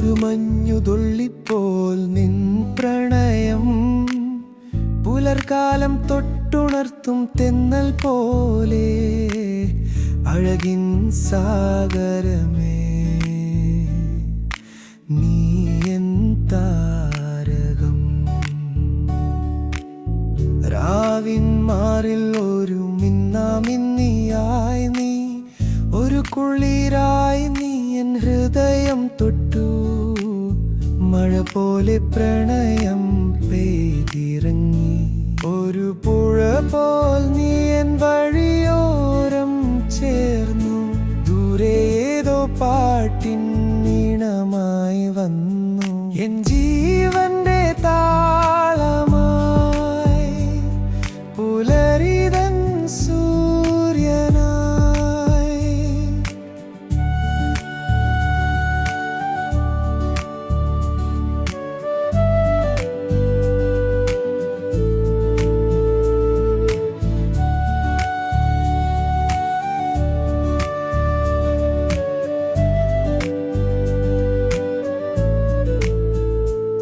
ഒരു മഞ്ഞുതുള്ളിപ്പോൽ നിൻ പ്രണയം. പുലർകാലം തൊട്ടുണർത്തും തെന്നൽ പോലെ അഴകിൻ സാഗരമേ. നീ എൻ താരകം. രാവിൻ മാറിൽ ഒരു മിന്നാമിന്നിയായി നീ. ഒരു കുളിരായി നീ എൻ ഹൃദയം തൊട്ടു പോലെ പ്രണയം പെയ്തിറങ്ങി. ഒരു പുഴ പോൽ നീ എൻ വഴിയോരം ചേർന്നു. ദൂരെ ഏതോ പാട്ടിൻ നീണമായി വന്നു. എൻ ജീവന്റെ താളമായി പുല